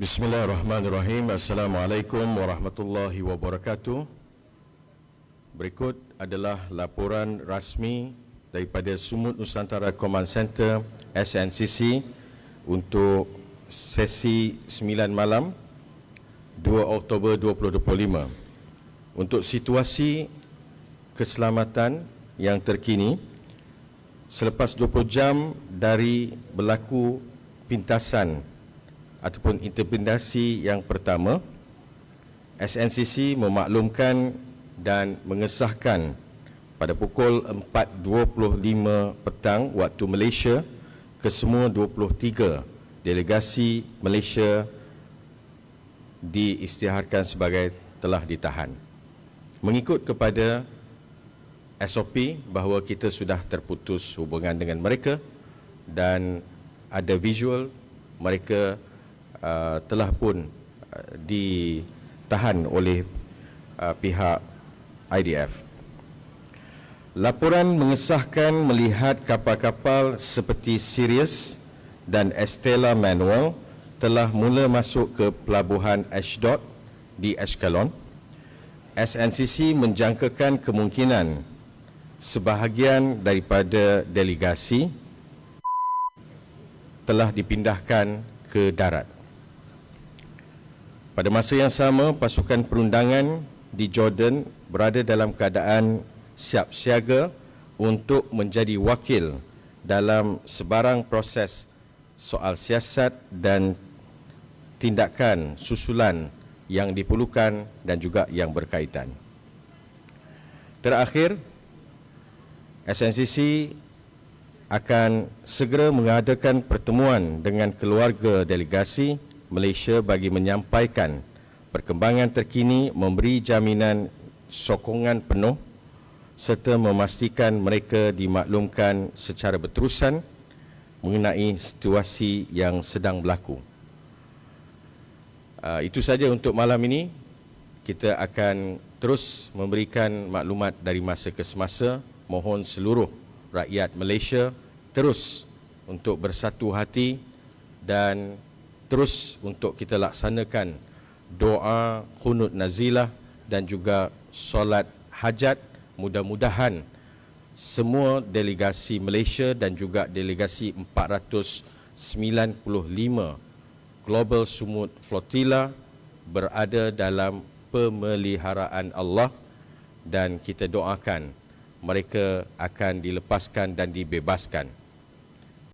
Bismillahirrahmanirrahim. Assalamualaikum warahmatullahi wabarakatuh. Berikut adalah laporan rasmi daripada Sumut Nusantara Command Center SNCC untuk sesi 9 malam 2 Oktober 2025. Untuk situasi keselamatan yang terkini selepas 20 jam dari berlaku pintasan ataupun interpretasi yang pertama SNCC memaklumkan dan mengesahkan pada pukul 4.25 petang waktu Malaysia ke semua 23 delegasi Malaysia diisytiharkan sebagai telah ditahan. Mengikut kepada SOP bahawa kita sudah terputus hubungan dengan mereka dan ada visual mereka uh, telah pun uh, ditahan oleh uh, pihak IDF. Laporan mengesahkan melihat kapal-kapal seperti Sirius dan Estella Manual telah mula masuk ke pelabuhan Ashdod di Ashkelon. SNCC menjangkakan kemungkinan sebahagian daripada delegasi telah dipindahkan ke darat. Pada masa yang sama, pasukan perundangan di Jordan berada dalam keadaan siap siaga untuk menjadi wakil dalam sebarang proses soal siasat dan tindakan susulan yang diperlukan dan juga yang berkaitan. Terakhir, SNCC akan segera mengadakan pertemuan dengan keluarga delegasi Malaysia bagi menyampaikan perkembangan terkini memberi jaminan sokongan penuh serta memastikan mereka dimaklumkan secara berterusan mengenai situasi yang sedang berlaku. Uh, itu saja untuk malam ini. Kita akan terus memberikan maklumat dari masa ke semasa mohon seluruh rakyat Malaysia terus untuk bersatu hati dan terus untuk kita laksanakan doa kunut nazilah dan juga solat hajat mudah-mudahan semua delegasi Malaysia dan juga delegasi 495 Global Sumut Flotilla berada dalam pemeliharaan Allah dan kita doakan mereka akan dilepaskan dan dibebaskan.